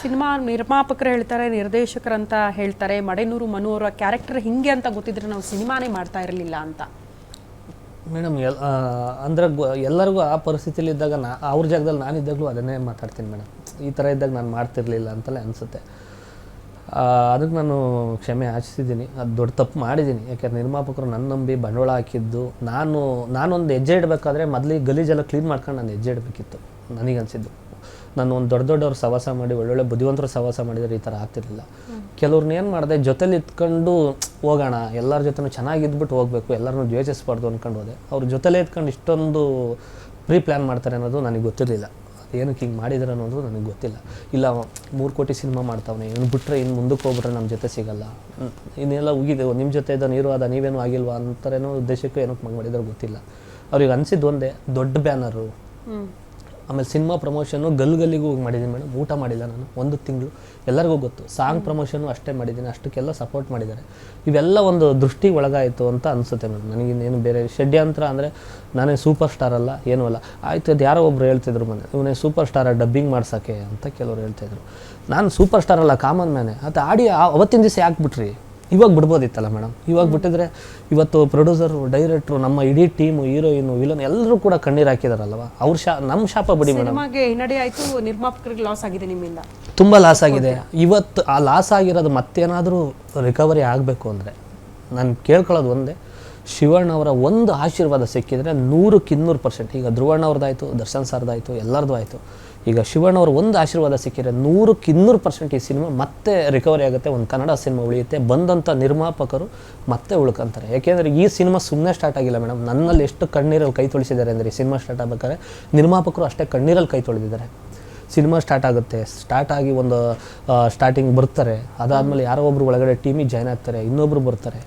Cinema ನಿರ್ಮಾಪಕರು ಹೇಳ್ತಾರೆ, ನಿರ್ದೇಶಕರಂತ ಹೇಳ್ತಾರೆ, ಮಡೆನೂರು ಮನು ಅವರ ಕ್ಯಾರೆಕ್ಟರ್ ಹಿಂಗೆ ಅಂತ ಗೊತ್ತಿದ್ರೆ ನಾವು ಸಿನಿಮಾನೇ ಮಾಡ್ತಾ ಇರಲಿಲ್ಲ ಅಂತ. ಮೇಡಮ್, ಎಲ್ ಅಂದ್ರೆ ಎಲ್ಲರಿಗೂ ಆ ಪರಿಸ್ಥಿತಿಲಿ ಇದ್ದಾಗ ನಾ, ಅವ್ರ ಜಾಗದಲ್ಲಿ ನಾನಿದ್ದಾಗಲೂ ಅದನ್ನೇ ಮಾತಾಡ್ತೀನಿ ಮೇಡಮ್. ಈ ಥರ ಇದ್ದಾಗ ನಾನು ಮಾಡ್ತಿರ್ಲಿಲ್ಲ ಅಂತಲೇ ಅನಿಸುತ್ತೆ. ಅದಕ್ಕೆ ನಾನು ಕ್ಷಮೆ ಯಾಚಿಸಿದ್ದೀನಿ ಅದು ದೊಡ್ಡ ತಪ್ಪು ಮಾಡಿದ್ದೀನಿ. ಯಾಕೆಂದ್ರೆ ನಿರ್ಮಾಪಕರು ನನ್ನ ನಂಬಿ ಬಂಡವಾಳ ಹಾಕಿದ್ದು, ನಾನು, ನಾನೊಂದು ಹೆಜ್ಜೆ ಇಡಬೇಕಾದ್ರೆ ಮೊದಲಿಗೆ ಗಲೀಜೆಲ್ಲ ಕ್ಲೀನ್ ಮಾಡ್ಕೊಂಡು ನಾನು ಹೆಜ್ಜೆ ಇಡಬೇಕಿತ್ತು, ನನಗನ್ಸಿದ್ದು. ನಾನು ಒಂದು ದೊಡ್ಡ ದೊಡ್ಡವ್ರು ಸವಾಸ ಮಾಡಿ, ಒಳ್ಳೊಳ್ಳೆ ಬುದ್ಧಿವಂತರು ಸವಾಸ ಮಾಡಿದರೆ ಈ ಥರ ಆಗ್ತಿರಲಿಲ್ಲ. ಕೆಲವ್ರನ್ನ ಏನು ಮಾಡಿದೆ, ಜೊತೆಲಿ ಇದ್ಕೊಂಡು ಹೋಗೋಣ, ಎಲ್ಲರ ಜೊತೆನೂ ಚೆನ್ನಾಗಿದ್ಬಿಟ್ಟು ಹೋಗಬೇಕು, ಎಲ್ಲರನ್ನೂ ದ್ವೇಷಿಸಬಾರ್ದು ಅಂದ್ಕೊಂಡು ಹೋದೆ. ಅವ್ರ ಜೊತೆಲೇ ಇದ್ಕೊಂಡು ಇಷ್ಟೊಂದು ಪ್ರೀ ಪ್ಲ್ಯಾನ್ ಮಾಡ್ತಾರೆ ಅನ್ನೋದು ನನಗೆ ಗೊತ್ತಿರಲಿಲ್ಲ. ಏನಕ್ಕೆ ಹಿಂಗೆ ಮಾಡಿದ್ರೆ ಅನ್ನೋದು ನನಗೆ ಗೊತ್ತಿಲ್ಲ. ಇಲ್ಲ, ಮೂರು ಕೋಟಿ ಸಿನಿಮಾ ಮಾಡ್ತಾವನೆ, ಇವ್ನು ಬಿಟ್ಟರೆ ಇನ್ನು ಮುಂದಕ್ಕೆ ಹೋಗ್ಬಿಟ್ರೆ ನಮ್ಮ ಜೊತೆ ಸಿಗಲ್ಲ. ಇನ್ನೆಲ್ಲ ಉಗಿದೆವು ನಿಮ್ಮ ಜೊತೆ ಇದ್ದ ನೀರು ಅದ ನೀವೇನು ಆಗಿಲ್ವಾ ಅಂತಾರೇನೋ ಉದ್ದೇಶಕ್ಕೆ ಏನಕ್ಕೆ ಮಾಡಿದ್ರು ಗೊತ್ತಿಲ್ಲ. ಅವ್ರಿಗೆ ಅನಿಸಿದ್ದು ಒಂದೇ, ದೊಡ್ಡ ಬ್ಯಾನರು. ಆಮೇಲೆ ಸಿನಿಮಾ ಪ್ರಮೋಷನ್ನು ಗಲ್ ಗಲ್ಲಿಗೂ ಹೋಗಿ ಮಾಡಿದ್ದೀನಿ ಮೇಡಮ್. ಊಟ ಮಾಡಿಲ್ಲ ನಾನು. ಒಂದು ತಿಂಗಳು. ಎಲ್ಲರಿಗೂ ಗೊತ್ತು. ಸಾಂಗ್ ಪ್ರಮೋಷನ್ನು ಅಷ್ಟೇ ಮಾಡಿದ್ದೀನಿ. ಅಷ್ಟಕ್ಕೆಲ್ಲ ಸಪೋರ್ಟ್ ಮಾಡಿದ್ದಾರೆ. ಇವೆಲ್ಲ ಒಂದು ದೃಷ್ಟಿಗೆ ಒಳಗಾಯಿತು ಅಂತ ಅನಿಸುತ್ತೆ ಮೇಡಮ್. ನನಗಿನ್ನೇನು ಬೇರೆ ಷಡ್ಯಂತ್ರ ಅಂದರೆ ನಾನೇ ಸೂಪರ್ ಸ್ಟಾರ್ ಅಲ್ಲ ಏನೂ ಅಲ್ಲ. ಆಯ್ತು ಅದು ಯಾರೋ ಒಬ್ರು ಹೇಳ್ತಿದ್ರು ಮನೆ ಇವನೇ ಸೂಪರ್ ಸ್ಟಾರ ಡಬ್ಬಿಂಗ್ ಮಾಡ್ಸೋಕ್ಕೆ? ಅಂತ ಕೆಲವರು ಹೇಳ್ತಾಯಿದ್ರು ನಾನು ಸೂಪರ್ ಸ್ಟಾರ್ ಅಲ್ಲ ಕಾಮನ್ ಮ್ಯಾನೆ. ಅದು ಆಡಿ ಆ- ಅವತ್ತಿನ ದಿವಸ ಯಾಕೆ ಬಿಟ್ರಿ? ಇವಾಗ ಬಿಡ್ಬೋದಿತ್ತಲ್ಲ ಮೇಡಮ್ ಇವಾಗ ಬಿಟ್ಟಿದ್ರೆ ಇವತ್ತು ಪ್ರೊಡ್ಯೂಸರು ಡೈರೆಕ್ಟ್ರು ನಮ್ಮ ಇಡೀ ಟೀಮು ಹೀರೋಯಿನು ವಿಲನ್ ಎಲ್ಲರೂ ಕೂಡ ಕಣ್ಣೀರು ಹಾಕಿದಾರಲ್ವ? ಅವ್ರ ಶಾ ನಮ್ಮ ಶಾಪ ಬಿಡಿ ಮೇಡಮ್ ಹಿನ್ನಡೆ ಆಯಿತು ನಿರ್ಮಾಪಕರಿಗೆ ಲಾಸ್ ಆಗಿದೆ ನಿಮ್ಮಿಂದ. ತುಂಬ ಲಾಸ್ ಆಗಿದೆ. ಇವತ್ತು ಆ ಲಾಸ್ ಆಗಿರೋದು ಮತ್ತೇನಾದರೂ ರಿಕವರಿ ಆಗಬೇಕು ಅಂದರೆ ನಾನು ಕೇಳ್ಕೊಳ್ಳೋದು ಒಂದೇ ಶಿವಣ್ಣ ಅವರ ಒಂದು ಆಶೀರ್ವಾದ ಸಿಕ್ಕಿದರೆ ನೂರಕ್ಕೆ ಇನ್ನೂರು ಪರ್ಸೆಂಟ್ ಈಗ ಧ್ರುವಣ್ಣ ಅವ್ರದ್ದಾಯಿತು ದರ್ಶನ್ ಸರ್ದಾಯಿತು ಎಲ್ಲರದ್ದು ಆಯಿತು. ಈಗ ಶಿವಣ್ಣವ್ರ ಒಂದು ಆಶೀರ್ವಾದ ಸಿಕ್ಕಿದ್ರೆ ನೂರಕ್ಕೆ ಇನ್ನೂರು ಪರ್ಸೆಂಟ್ ಈ ಸಿನಿಮಾ ಮತ್ತೆ ರಿಕವರಿ ಆಗುತ್ತೆ. ಒಂದು ಕನ್ನಡ ಸಿನಿಮಾ ಉಳಿಯುತ್ತೆ. ಬಂದಂಥ ನಿರ್ಮಾಪಕರು ಮತ್ತೆ ಉಳ್ಕೊಂತಾರೆ. ಯಾಕೆಂದರೆ ಈ ಸಿನಿಮಾ ಸುಮ್ಮನೆ ಸ್ಟಾರ್ಟ್ ಆಗಿಲ್ಲ ಮೇಡಮ್ ನನ್ನಲ್ಲಿ ಎಷ್ಟು ಕಣ್ಣೀರಲ್ಲಿ ಕೈ ತೊಳಿಸಿದ್ದಾರೆ ಅಂದರೆ ಈ ಸಿನಿಮಾ ಸ್ಟಾರ್ಟ್ ಆಗಬೇಕಾದ್ರೆ ನಿರ್ಮಾಪಕರು ಅಷ್ಟೇ ಕಣ್ಣೀರಲ್ಲಿ ಕೈ ತೊಳೆದಿದ್ದಾರೆ. ಸಿನಿಮಾ ಸ್ಟಾರ್ಟ್ ಆಗುತ್ತೆ. ಸ್ಟಾರ್ಟ್ ಆಗಿ ಒಂದು ಸ್ಟಾರ್ಟಿಂಗ್ ಬರ್ತಾರೆ. ಅದಾದಮೇಲೆ ಯಾರೋ ಒಬ್ಬರು ಒಳಗಡೆ ಟೀಮಿಗೆ ಜಾಯ್ನ್ ಆಗ್ತಾರೆ. ಇನ್ನೊಬ್ರು ಬರ್ತಾರೆ.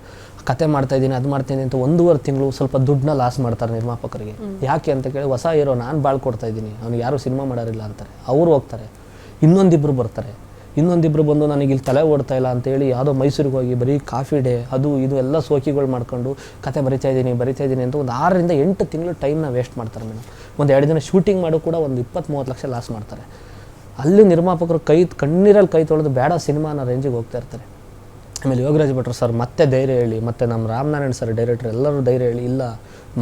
ಕತೆ ಮಾಡ್ತಾ ಇದ್ದೀನಿ ಅದು ಮಾಡ್ತೀನಿ ಅಂತ ಒಂದೂವರೆ ತಿಂಗಳು ಸ್ವಲ್ಪ ದುಡ್ಡನ್ನ ಲಾಸ್ ಮಾಡ್ತಾರೆ ನಿರ್ಮಾಪಕರಿಗೆ. ಯಾಕೆ ಅಂತ ಕೇಳಿ ಹೊಸ ಇರೋ ನಾನು ಬಾಳ್ ಕೊಡ್ತಾ ಇದ್ದೀನಿ. ಅವ್ನಿಗೆ ಯಾರು ಸಿನಿಮಾ ಮಾಡೋರಿಲ್ಲ ಅಂತಾರೆ. ಅವರು ಹೋಗ್ತಾರೆ. ಇನ್ನೊಂದಿಬ್ಬರು ಬರ್ತಾರೆ. ಇನ್ನೊಂದಿಬ್ರು ಬಂದು ನನಗೆ ಇಲ್ಲಿ ತಲೆ ಓಡ್ತಾ ಇಲ್ಲ ಅಂತೇಳಿ ಯಾವುದೋ ಮೈಸೂರಿಗೆ ಹೋಗಿ ಬರೀ ಕಾಫಿ ಡೇ ಅದು ಇದು ಎಲ್ಲ ಸೋಕಿಗಳು ಮಾಡ್ಕೊಂಡು ಕತೆ ಬರಿತಾ ಇದ್ದೀನಿ ಬರಿತಾ ಇದ್ದೀನಿ ಅಂತ ಒಂದು ಆರರಿಂದ ಎಂಟು ತಿಂಗಳು ಟೈಮ್ನ ವೇಸ್ಟ್ ಮಾಡ್ತಾರೆ ಮೇಡಮ್ ಒಂದು ಎರಡು ದಿನ ಶೂಟಿಂಗ್ ಮಾಡೋ ಕೂಡ ಒಂದು ಇಪ್ಪತ್ತು ಮೂವತ್ತು ಲಕ್ಷ ಲಾಸ್ ಮಾಡ್ತಾರೆ. ಅಲ್ಲಿ ನಿರ್ಮಾಪಕರು ಕೈ ಕಣ್ಣೀರಲ್ಲಿ ಕೈ ತೊಳೆದು ಬೇಡ ಸಿನಿಮಾ ಅನ್ನೋ ರೇಂಜಿಗೆ ಹೋಗ್ತಾ ಇರ್ತಾರೆ. ಆಮೇಲೆ ಯೋಗರಾಜ್ ಭಟ್ರು ಸರ್ ಮತ್ತೆ ಧೈರ್ಯ ಹೇಳಿ, ಮತ್ತೆ ನಮ್ಮ ರಾಮನಾರಾಯಣ ಸರ್ ಡೈರೆಕ್ಟರ್ ಎಲ್ಲರೂ ಧೈರ್ಯ ಹೇಳಿ, ಇಲ್ಲ,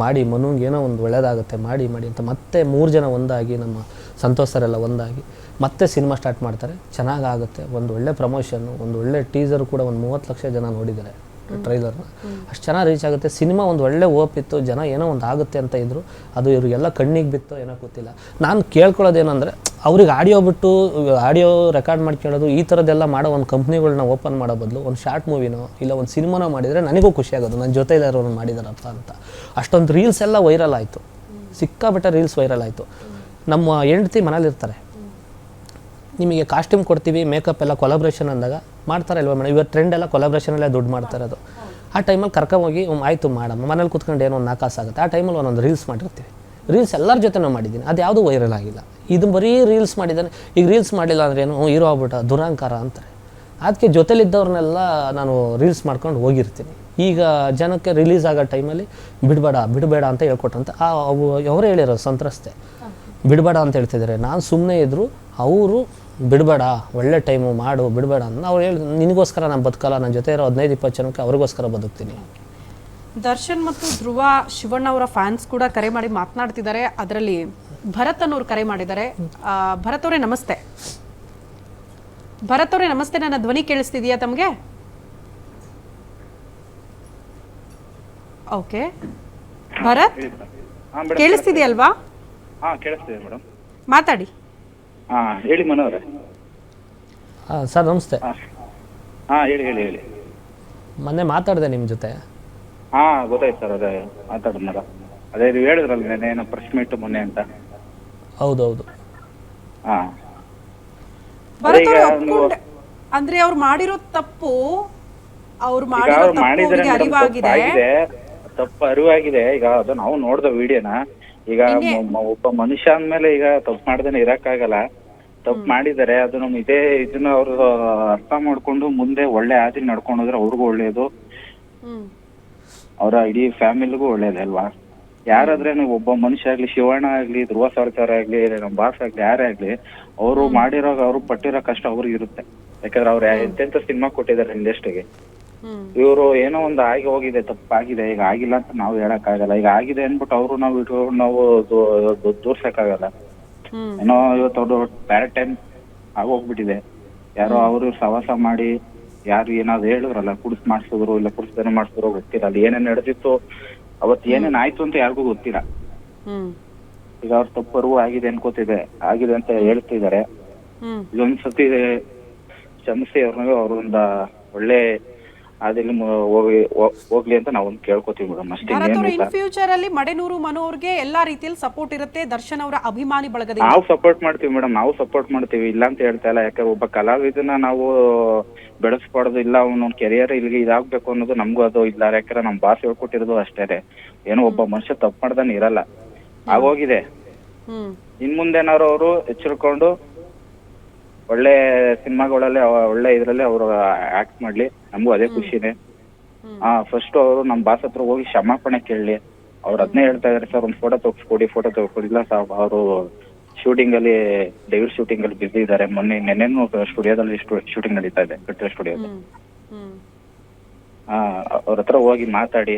ಮಾಡಿ ಮನುಗೆ ಏನೋ ಒಂದು ಒಳ್ಳೆಯದಾಗುತ್ತೆ ಮಾಡಿ ಮಾಡಿ ಅಂತ ಮತ್ತೆ ಮೂರು ಜನ ಒಂದಾಗಿ, ನಮ್ಮ ಸಂತೋಷ್ ಸರ್ ಎಲ್ಲ ಒಂದಾಗಿ, ಮತ್ತೆ ಸಿನಿಮಾ ಸ್ಟಾರ್ಟ್ ಮಾಡ್ತಾರೆ. ಚೆನ್ನಾಗಾಗುತ್ತೆ, ಒಂದು ಒಳ್ಳೆ ಪ್ರಮೋಷನ್ನು ಒಂದು ಒಳ್ಳೆ ಟೀಸರ್ ಕೂಡ ಒಂದು ಮೂವತ್ತು ಲಕ್ಷ ಜನ ನೋಡಿದ್ದಾರೆ. ಟ್ರೈಲರ್ನ ಅಷ್ಟು ಚೆನ್ನಾಗಿ ರೀಚ್ ಆಗುತ್ತೆ. ಸಿನಿಮಾ ಒಂದು ಒಳ್ಳೆ ಓಪ್ ಇತ್ತು. ಜನ ಏನೋ ಒಂದು ಆಗುತ್ತೆ ಅಂತ ಇದ್ರು. ಅದು ಇವರಿಗೆಲ್ಲ ಕಣ್ಣಿಗೆ ಬಿತ್ತು ಏನೋ ಗೊತ್ತಿಲ್ಲ. ನಾನು ಕೇಳ್ಕೊಳ್ಳೋದೇನೆಂದರೆ, ಅವ್ರಿಗೆ ಆಡಿಯೋ ಬಿಟ್ಟು ಆಡಿಯೋ ರೆಕಾರ್ಡ್ ಮಾಡಿ ಕೇಳೋದು, ಈ ಥರದ್ದೆಲ್ಲ ಮಾಡೋ ಒಂದು ಕಂಪ್ನಿಗಳನ್ನ ಓಪನ್ ಮಾಡೋ ಬದಲು, ಒಂದು ಶಾರ್ಟ್ ಮೂವಿನೋ ಇಲ್ಲ ಒಂದು ಸಿನಿಮಾನೋ ಮಾಡಿದರೆ ನನಗೂ ಖುಷಿ ಆಗೋದು. ನನ್ನ ಜೊತೆ ಇರೋರು ಮಾಡಿದಾರಪ್ಪ ಅಂತ. ಅಷ್ಟೊಂದು ರೀಲ್ಸ್ ಎಲ್ಲ ವೈರಲ್ ಆಯಿತು. ಸಿಕ್ಕಾಬಿಟ್ಟ ರೀಲ್ಸ್ ವೈರಲ್ ಆಯಿತು. ನಮ್ಮ ಹೆಂಡ್ತಿ ಮನೇಲಿರ್ತಾರೆ. ನಿಮಗೆ ಕಾಸ್ಟ್ಯೂಮ್ ಕೊಡ್ತೀವಿ ಮೇಕಪ್ ಎಲ್ಲ ಕೊಲಾಬ್ರೇಷನ್ ಅಂದಾಗ ಮಾಡ್ತಾರೆ ಅಲ್ವಾ ಮೇಡಮ್? ಇವತ್ತು ಟ್ರೆಂಡ್ ಎಲ್ಲ ಕೊಲಾಬ್ರೇಷನಲ್ಲೇ ದುಡ್ಡು ಮಾಡ್ತಾ ಇರೋದು ಆ ಟೈಮಲ್ಲಿ ಕರ್ಕೊಂಡೋಗಿ ಆಯಿತು ಮಾಡಮ್ಮ ಮನೇಲಿ ಕೂತ್ಕೊಂಡು ಏನೋ ಒಂದು ನಾಕಾಸು ಆಗುತ್ತೆ. ಆ ಟೈಮಲ್ಲಿ ಒಂದೊಂದು ರೀಲ್ಸ್ ಮಾಡಿರ್ತೀವಿ. ರೀಲ್ಸ್ ಎಲ್ಲರ ಜೊತೆನೂ ಮಾಡಿದ್ದೀನಿ. ಅದು ಯಾವುದೂ ವೈರಲ್ ಆಗಿಲ್ಲ. ಇದು ಬರೀ ರೀಲ್ಸ್ ಮಾಡಿದ್ದಾನೆ. ಈಗ ರೀಲ್ಸ್ ಮಾಡಿಲ್ಲ ಅಂದ್ರೆ ಏನು? ಹೀರೋ ಆಗ್ಬಿಟ್ಟ, ದುರಾಂಕಾರ ಅಂತಾರೆ. ಅದಕ್ಕೆ ಜೊತೆಲಿದ್ದವ್ರನ್ನೆಲ್ಲ ನಾನು ರೀಲ್ಸ್ ಮಾಡ್ಕೊಂಡು ಹೋಗಿರ್ತೀನಿ. ಈಗ ಜನಕ್ಕೆ ರಿಲೀಸ್ ಆಗೋ ಟೈಮಲ್ಲಿ ಬಿಡಬೇಡ ಬಿಡಬೇಡ ಅಂತ ಹೇಳ್ಕೊಟ್ಟಂತ ಆ, ಅವು, ಅವರೇ ಹೇಳಿರೋ ಸಂತ್ರಸ್ತೆ. ಬಿಡಬೇಡ ಅಂತ ಹೇಳ್ತಿದ್ದಾರೆ. ನಾನು ಸುಮ್ಮನೆ ಇದ್ದರು ಅವರು ಬಿಡಬೇಡ ಒಳ್ಳೆ ಟೈಮು ಮಾಡು ಬಿಡಬೇಡ ಅಂತ ಅವ್ರು ಹೇಳಿ ನಿನಗೋಸ್ಕರ ನಾನು ಬದುಕಲ್ಲ ನನ್ನ ಜೊತೆ ಇರೋ ಹದಿನೈದು ಇಪ್ಪತ್ತು ಜನಕ್ಕೆ ಅವ್ರಿಗೋಸ್ಕರ ಬದುಕ್ತೀನಿ. ದರ್ಶನ್ ಮತ್ತು ಧ್ರುವ ಶಿವಣ್ಣ ಅವರ ಫ್ಯಾನ್ಸ್ ಕೂಡ ಕರೆ ಮಾಡಿ ಮಾತನಾಡ್ತಿದ್ದಾರೆ. ಅದರಲ್ಲಿ ಭರತ್ ಅನ್ನೋರು ಕರೆ ಮಾಡಿದ್ದಾರೆ. ಆ, ಭರತ್ ಅವರೇ ನಮಸ್ತೆ. ಭರತ್ ಅವರೇ ನಮಸ್ತೆ ನನ್ನ ಧ್ವನಿ ಕೇಳಿಸ್ತಿದೆಯಾ ತಮಗೆ? ಓಕೆ. ಭರತ್? ಕೇಳಿಸ್ತಿದೆಯಲ್ವಾ? ಹಾ ಕೇಳಿಸ್ತಿದೆ ಮೇಡಮ್. ಮಾತಾಡಿ. ಹಾ ಹೇಳಿ ಮನೋವ್ರೆ ಸರ್ ನಮಸ್ತೆ. ಹಾ ಹೇಳಿ ಹೇಳಿ ಹೇಳಿ. ಮೊನ್ನೆ ಮಾತಾಡಿದೆ ನಿಮ್ಮ ಜೊತೆ. ಹಾ ಗೊತ್ತಾಯ್ತು ಸರ್ ಅದೇ ಮಾತಾಡೋಣಲ್ಲ ಅದೇ ನೀವು ಹೇಳಿದ್ರಲ್ಲ ನೆನ್ನೆ ಏನೋ ಪ್ರೆಸ್ ಮೀಟ್ ಮೊನ್ನೆ ಅಂತ. ಹೌದೌದು. ಹಾ. ಭರತ್ ಅವ್ರು ಅಂದ್ರೆ ಅವ್ರು ಮಾಡಿರೋ ತಪ್ಪು ಅವ್ರು ಈಗ ಮಾಡಿರೋ ಅವ್ರು ತಪ್ಪು ಮಾಡಿದ್ರೆ ಅವ್ರಿಗೆ ಅರಿವಾಗಿದೆ. ತಪ್ಪು ಅರಿವಾಗಿದೆ. ಈಗ ಅದು ನಾವು ನೋಡ್ದ ವಿಡಿಯೋನ ಈಗ ಮ- ಒಬ್ಬ ಮನುಷ್ಯ ಅಂದ್ಮೇಲೆ ಈಗ ತಪ್ಪು ಮಾಡ್ದೇನೆ ಇರಕ್ಕಾಗಲ್ಲ. ತಪ್ಪು ಅದು ನಮ್ ಇದೇ ಇದನ್ನ ಅವರು ಅರ್ಥ ಮಾಡ್ಕೊಂಡು ಮುಂದೆ ಒಳ್ಳೆ ಹಾದಿ ನಡ್ಕೊಂಡು ಹೋದ್ರೆ ಅವ್ರಿಗೂ ಒಳ್ಳೇದು. ಹ್ಮ್. ಅವರ ಇಡೀ ಫ್ಯಾಮಿಲಿಗೂ ಒಳ್ಳೇದೇ ಅಲ್ವಾ? ಯಾರಾದ್ರೇನು ಒಬ್ಬ ಮನುಷ್ಯ ಆಗ್ಲಿ ಶಿವಣ್ಣ ಆಗ್ಲಿ ಧ್ರುವ ಸರ್ಕಾರ ಆಗ್ಲಿ ನಮ್ಮ ಬಾಸ್ ಆಗ್ಲಿ ಯಾರೇ ಆಗ್ಲಿ ಅವರು ಮಾಡಿರೋ ಅವ್ರು ಪಟ್ಟಿರೋ ಕಷ್ಟ ಅವ್ರಿಗೆ ಇರುತ್ತೆ. ಯಾಕಂದ್ರೆ ಅವ್ರು ಎಂತೆಂತ ಸಿನಿಮಾ ಕೊಟ್ಟಿದ್ದಾರೆ ಇಂಡಸ್ಟ್ರಿಗೆ ಇವರು ಏನೋ ಒಂದು ಆಗಿ ಹೋಗಿದೆ ತಪ್ಪಾಗಿದೆ ಈಗ ಆಗಿಲ್ಲ ಅಂತ ನಾವು ಹೇಳಕ್ ಆಗಲ್ಲ ಈಗ ಆಗಿದೆ ಅನ್ಬಿಟ್ಟು ಅವರು ನಾವು ಇಟ್ಕೊಂಡು ನಾವು ದೂರ್ಸಕ್ಕಾಗಲ್ಲ. ಏನೋ ಇವತ್ತು ಅವರು ಬ್ಯಾಡ್ ಟೈಮ್ ಆಗೋಗ್ಬಿಟ್ಟಿದೆ ಯಾರೋ ಅವರು ಸವಾಸ ಮಾಡಿ ಯಾರು ಏನಾದ್ರು ಹೇಳಿದ್ರಲ್ಲ ಕುಡ್ಸ್ ಮಾಡಿಸಿದ್ರು ಇಲ್ಲ ಕುಡಿಸ್ದೇನೆ ಮಾಡಿಸಿದ್ರು ಗೊತ್ತಿಲ್ಲ ಅಲ್ಲಿ ಏನೇನ್ ನಡೆದಿತ್ತು ಅವತ್ತು ಏನೇನ್ ಆಯ್ತು ಅಂತ ಯಾರಿಗೂ ಗೊತ್ತಿಲ್ಲ. ಈಗ ಅವ್ರ ತಪ್ಪರು ಆಗಿದೆ ಅನ್ಕೋತಿದೆ. ಆಗಿದೆ ಅಂತ ಹೇಳ್ತಿದ್ದಾರೆ. ಇದೊಂದ್ಸತಿ ಕ್ಷಮಿಸಿ ಅವ್ರನ್ನ ಅವ್ರೊಂದ ಒಳ್ಳೆ ಅದಿಲ್ಲಿ ಹೋಗಿ ಹೋಗ್ಲಿ ಅಂತ ನಾವು ಕೇಳ್ಕೊತೀವಿ ಮೇಡಮ್ ಅಷ್ಟೇ. ಭಾರತ್ ಅವರು ಇನ್ ಫ್ಯೂಚರ್ ಅಲ್ಲಿ ಮಡೆನೂರು ಮನೋರ್ಗೆ ಎಲ್ಲಾ ರೀತಿಯಲ್ಲಿ ಸಪೋರ್ಟ್ ಇರುತ್ತೆ. ದರ್ಶನ್ ಅವರ ಅಭಿಮಾನಿ ಬಳಗದಿಂದ. ನಾವು ಸಪೋರ್ಟ್ ಮಾಡ್ತೀವಿ ಮೇಡಮ್ ನಾವು ಸಪೋರ್ಟ್ ಮಾಡ್ತೀವಿ. ಇಲ್ಲ ಅಂತ ಹೇಳ್ತಾ ಇಲ್ಲ. ಯಾಕಂದ್ರೆ ಒಬ್ಬ ಕಲಾವಿದನ ನಾವು ಬೆಳೆಸ್ಬಾರ್ದು ಇಲ್ಲ ಅವನ ಕೆರಿಯರ್ ಇಲ್ಲಿ ಇದಾಗ್ಬೇಕು ಅನ್ನೋದು ನಮ್ಗೂ ಅದು ಇಲ್ಲ. ಯಾಕಂದ್ರೆ ನಮ್ ಬಾಸ್ ಹೇಳ್ಕೊಟ್ಟಿರೋದು ಅಷ್ಟೇ ಏನೋ ಒಬ್ಬ ಮನುಷ್ಯ ತಪ್ಪು ಮಾಡ್ದಾನೆ ಇರಲ್ಲ. ಆಗೋಗಿದೆ ಇನ್ ಮುಂದೇನಾದ್ರು ಅವರು ಎಚ್ಚರ್ಕೊಂಡು ಒಳ್ಳೆ ಸಿನಿಮಾಗಳಲ್ಲಿ ಒಳ್ಳೆ ಇದ್ರಲ್ಲಿ ಅವರು ಆಕ್ಟ್ ಮಾಡ್ಲಿ. ನಮಗೂ ಅದೇ ಖುಷಿನೇ. ಹಾ ಫಸ್ಟ್ ಅವರು ನಮ್ ಬಾಸ್ ಹತ್ರ ಹೋಗಿ ಕ್ಷಮಾಪಣೆ ಕೇಳಲಿ ಅವ್ರು ಅದನ್ನೇ ಹೇಳ್ತಾ ಇದಾರೆ ಸರ್ ಒಂದ್ ಫೋಟೋ ತೋರಿಸ್ಕೊಡಿ ಫೋಟೋ ತೋರಿಸ್ಕೊಡಿ ಇಲ್ಲ ಸರ್ ಅವರು ಶೂಟಿಂಗ್ ಅಲ್ಲಿ ಡೇವಿಡ್ ಶೂಟಿಂಗ್ ಅಲ್ಲಿ ಬಿಸಿ ಇದಾರೆ. ಮೊನ್ನೆ ನೆನ್ನೆನೂ ಸ್ಟುಡಿಯೋದಲ್ಲಿ ಶೂಟಿಂಗ್ ನಡೀತಾ ಇದೆ ಕಟ್ಟೆ ಸ್ಟುಡಿಯೋದಲ್ಲಿ ಅವ್ರ ಹತ್ರ ಹೋಗಿ ಮಾತಾಡಿ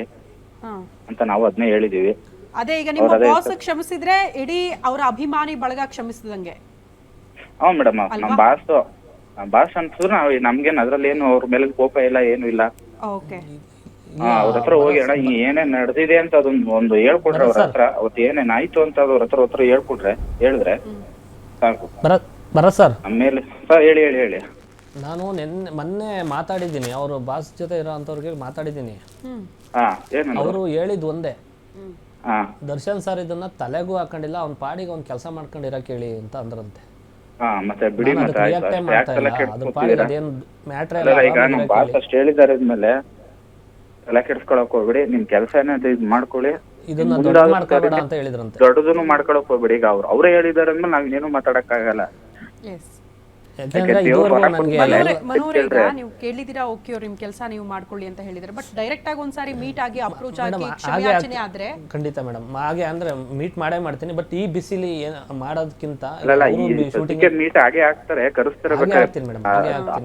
ಅಂತ ನಾವು ಅದನ್ನೇ ಹೇಳಿದೀವಿ. ಅದೇ ಈಗ ನಿಮ್ಮ ಬಾಸ್ ಕ್ಷಮಿಸಿದ್ರೆ ಇಡೀ ಅವರ ಅಭಿಮಾನಿ ಬಳಗ ಕ್ಷಮಿಸಿದಂಗೆ ಹಾ ಮೇಡಮ್ ನಮ್ ಬಾಸ್ ಬಾಸ್ ಅನ್ಸಿದ್ರು ನಾವ್ ನಮ್ಗೇನ್ ಅದ್ರಲ್ಲಿ ಏನು ಅವ್ರ ಮೇಲೆ ಕೋಪ ಇಲ್ಲ ಏನು ಇಲ್ಲ. ಓಕೆ ಹಾ ಅವ್ರ ಹತ್ರ ಹೋಗಿ ಅಣ್ಣ ಹಿಂಗ್ ಏನೇನ್ ನಡೆದಿದೆ ಅಂತ ಅದೊಂದ್ ಒಂದು ಹೇಳ್ಕೊಡ್ರೆ ಅವ್ರ ಹತ್ರ. ಅವತ್ತು ಏನೇನ್ ಆಯ್ತು ಅಂತ ಅವ್ರ ಹತ್ರ ಹತ್ರ ಹೇಳ್ಕೊಟ್ರೆ ಹೇಳಿದ್ರೆ ಸಾಕು. ಭರತ್ ಭರತ್ ಸರ್. ಆಮೇಲೆ ಮೇಲೆ ಸರ್ ಹೇಳಿ ಹೇಳಿ ಹೇಳಿ. ನಾನು ನಿನ್ನೆ ಮೊನ್ನೆ ಮಾತಾಡಿದ್ದೀನಿ. ಅವರು ಬಾಸ್ ಜೊತೆ ಇರೋ ಅಂಥವ್ರಿಗೆ ಮಾತಾಡಿದ್ದೀನಿ. ಹಾ ಅವರು ಹೇಳಿದ್ ಒಂದೇ. ಹಾ. ದರ್ಶನ್ ಸರ್ ಇದನ್ನ ತಲೆಗೂ ಹಾಕೊಂಡಿಲ್ಲ ಅವ್ನ ಪಾಡಿಗೆ ಒಂದ್ ಕೆಲಸ ಮಾಡ್ಕೊಂಡಿರ ಕೇಳಿ ಅಂತ ಅಂದ್ರಂತೆ. ಹಾ ಮತ್ತೆ ಬಿಡಿ ನಾನು ಮತ್ತೆ ಅದಕ್ಕೆ ಆಯ್ತು ರಿಯಾಕ್ಟೇ ಅಷ್ಟೇ. ಮಾಡ್ತಾ ಯಾಕೆ ತಲೆ ಇಲ್ಲ ಅದ್ರ ಪಾಡಿಗೆ ಕೆಡ್ಸ್ಕೊತೀರಾ ಅದೇನು ಮ್ಯಾಟ್ರೇ ಅಲ್ಲ ಈಗ ನಮ್ ಬಾಸ್ ಅಷ್ಟು ಹೇಳಿದಾರೆ ಇದ್ಮೇಲೆ ತಲೆ ಕೆಡ್ಸ್ಕೊಳಕ್ ಹೋಗ್ಬಿಡಿ ನಿಮ್ ಕೆಲಸ ಏನಾದ್ರು ಇದ್ ಮಾಡ್ಕೊಳ್ಳಿ. ಇದನ್ನ ದೊಡ್ಡ ಮುಂದಾದ್ರೂ ಮಾಡ್ಕೋಬೇಡ ಅಂತ ಹೇಳಿದ್ರಂತೆ. ದೊಡ್ಡದನ್ನು ಮಾಡ್ಕೊಳಕ್ ಹೋಗ್ಬಿಡಿ ಈಗ ಅವ್ರು ಅವರೇ ಹೇಳಿದಾರೆ ಅಂದ್ಮೇಲೆ ನಾವ್ ಏನು ಮಾತಾಡಕ್ ಆಗಲ್ಲ ಎಸ್ ಯಾಕೆಂದ್ರೆ ಇದುವರೆಗೂ ನನಗೆ ಈಗ ನೀವು ಕೇಳಿದಿರಾ ಓಕೆ ಅವ್ರು ನಿಮ್ ಕೆಲಸ ನೀವು ಮಾಡ್ಕೊಳ್ಳಿ ಅಂತ ಹೇಳಿದ್ರೆ ಬಟ್ ಡೈರೆಕ್ಟ್ ಆಗಿ ಒಂದ್ಸಾರಿ ಮೀಟ್ ಆಗಿ ಅಪ್ರೋಚ್ ಆಗಿ ಕ್ಷಮೆಯಾಚನೆ ಆದ್ರೆ ಖಂಡಿತ ಮೇಡಮ್ ಹಾಗೆ ಅಂದ್ರೆ ಮೀಟ್ ಮಾಡೇ ಮಾಡ್ತೀನಿ ಬಟ್ ಈ ಬಿಸಿಲಿ ಏನ್ ಮಾಡೋದಕ್ಕಿಂತ ಶೂಟಿಂಗ್ ಮೀಟ್ ಹಾಗೆ ಆಗ್ತಾರೆ ಕರೆಸ್ತಾರೆ ಮೇಡಮ್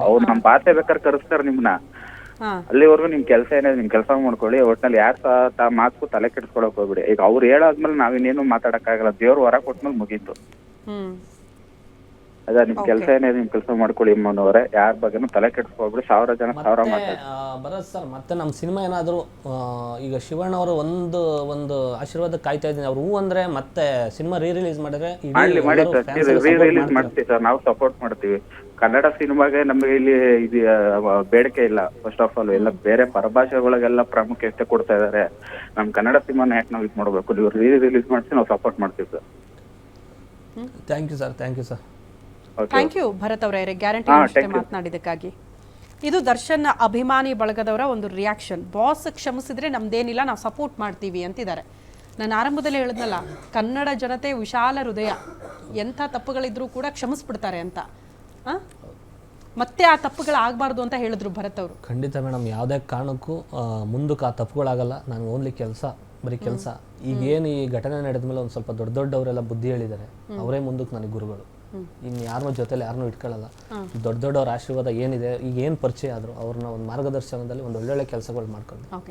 ಅವ್ರು ನಮ್ ಬಾಸೆ ಬೇಕಾದ್ರೆ ಕರೆಸ್ತಾರೆ ನಿಮ್ನ. ಅಲ್ಲಿವರೆಗೂ ನಿಮ್ ಕೆಲಸ ಏನೇ ನಿಮ್ ಕೆಲಸ ಮಾಡ್ಕೊಳ್ಳಿ ಒಟ್ನಲ್ಲಿ ಯಾರ್ ತಾ ಮಾತು ತಲೆ ಕೆಡ್ಸ್ಕೊಳಕ್ ಹೋಗ್ಬಿಡಿ. ಈಗ ಅವ್ರು ಹೇಳಾದ್ಮೇಲೆ ನಾವಿನ್ನೇನು ಮಾತಾಡಕ್ ಆಗಲ್ಲ ದೇವ್ರು ಹೊರ ಕೊಟ್ಮೇಲೆ ಮುಗೀತು. ಹ್ಮ್. ಅದ ನಿಮ್ ಕೆಲಸ ಏನಿದೆ ನಿಮ್ ಕೆಲಸ ಮಾಡ್ಕೊಳ್ಳಿ ಅಮ್ಮನವ್ರೆ. ಯಾರ ಬಗ್ಗೆನೂ ತಲೆ ಕೆಡ್ಸ್ಕೊಬಿಡಿ. ಸಾವಿರ ಜನ ಸಾವಿರ ಮತ್ತೆ ಮಾತಾಡಿ ಭರತ್ ಸರ್ ಮತ್ತೆ ನಮ್ಮ ಸಿನಿಮಾ ಏನಾದರೂ ಈಗ ಶಿವಣ್ಣ ಅವರು ಒಂದು ಒಂದು ಆಶೀರ್ವಾದ ಕಾಯ್ತಾ ಇದ್ದೀನಿ. ಅವ್ರು ಹೂ ಅಂದ್ರೆ ಮತ್ತೆ ಸಿನಿಮಾ ರೀ ರಿಲೀಸ್ ಮಾಡಿದ್ರೆ ಇಡೀ ಮಾಡ್ಲಿ ಮಾಡಿ ಎಲ್ಲರೂ fans ಎಲ್ಲ ರೀ support ರಿಲೀಸ್ ಮಾಡ್ತಾರೆ. ಮಾಡ್ತೀವಿ ಸರ್. ನಾವು ಸಪೋರ್ಟ್ ಮಾಡ್ತೀವಿ. ಕನ್ನಡ ಸಿನಿಮಾಗೆ ನಮಗೆ ಇಲ್ಲಿ ಇದು ಆ, ಬೇಡಿಕೆ ಇಲ್ಲ. ಫಸ್ಟ್ ಆಫ್ ಆಲ್ ಎಲ್ಲ ಬೇರೆ ಪರಭಾಷೆಗಳಿಗೆಲ್ಲ ಪ್ರಾಮುಖ್ಯತೆ ಕೊಡ್ತಾ ಇದಾರೆ. ನಮ್ ಕನ್ನಡ ಸಿನಿಮಾನ ಯಾಕೆ ನಾವು ಇದು ಮಾಡ್ಬೇಕು. ನೀವು ರೀ ರಿಲೀಸ್ ಮಾಡಿಸಿ ನಾವು ಸಪೋರ್ಟ್ ಮಾಡ್ತೀವಿ sir. Thank you sir thank you sir thank you Bharath ಅವರೇ. ಗ್ಯಾರಂಟಿ ಮಾತನಾಡಿದಕ್ಕಾಗಿ ಮಾತನಾಡಿದ್ದಕ್ಕಾಗಿ. ಇದು ದರ್ಶನ್ ಅಭಿಮಾನಿ ಬಳಗದವರ ಒಂದು ರಿಯಾಕ್ಷನ್ ಬಾಸ್ ಕ್ಷಮಿಸಿದ್ರೆ ನಮ್ದೇನಿಲ್ಲ ನಾವು ಸಪೋರ್ಟ್ ಮಾಡ್ತೀವಿ ಅಂತಿದ್ದಾರೆ. ನಾನು ಆರಂಭದಲ್ಲಿ ಹೇಳಿದ್ನಲ್ಲ ಕನ್ನಡ ಜನತೆ ವಿಶಾಲ ಹೃದಯ. ಎಂಥ ತಪ್ಪುಗಳಿದ್ರೂ ಕೂಡ ಕ್ಷಮಿಸ್ಬಿಡ್ತಾರೆ ಅಂತ. ಆ? ಮತ್ತೆ ಆ ತಪ್ಪುಗಳಾಗಬಾರ್ದು ಅಂತ ಹೇಳಿದ್ರು ಭರತ್ ಅವರು. ಖಂಡಿತ ಮೇಡಮ್ ಯಾವುದೇ ಕಾರಣಕ್ಕೂ ಆ, ಮುಂದಕ್ಕೆ ಆ ತಪ್ಪುಗಳಾಗಲ್ಲ. ನಾನು ಓನ್ಲಿ ಕೆಲಸ ಬರೀ ಕೆಲಸ. ಈಗೇನು ಈ ಘಟನೆ ನಡೆದ ಮೇಲೆ ಒಂದು ಸ್ವಲ್ಪ ದೊಡ್ಡ ದೊಡ್ಡವರೆಲ್ಲ ಬುದ್ಧಿ ಹೇಳಿದ್ದಾರೆ. ಅವರೇ ಮುಂದಕ್ಕೆ ನನಗೆ ಗುರುಗಳು. ಇನ್ನು ಯಾರನ್ನೂ ಜೊತೆಲಿ ಯಾರನ್ನೂ ಇಟ್ಕೊಳ್ಳಲ್ಲ. ದೊಡ್ಡ ದೊಡ್ಡವ್ರ ಆಶೀರ್ವಾದ ಏನಿದೆ ಈಗ ಏನು ಪರಿಚಯ ಆದರೂ ಅವ್ರನ್ನ ಒಂದು ಮಾರ್ಗದರ್ಶನದಲ್ಲಿ ಒಂದು ಒಳ್ಳೊಳ್ಳೆ ಕೆಲಸಗಳು ಮಾಡ್ಕೊಂಡು ಓಕೆ.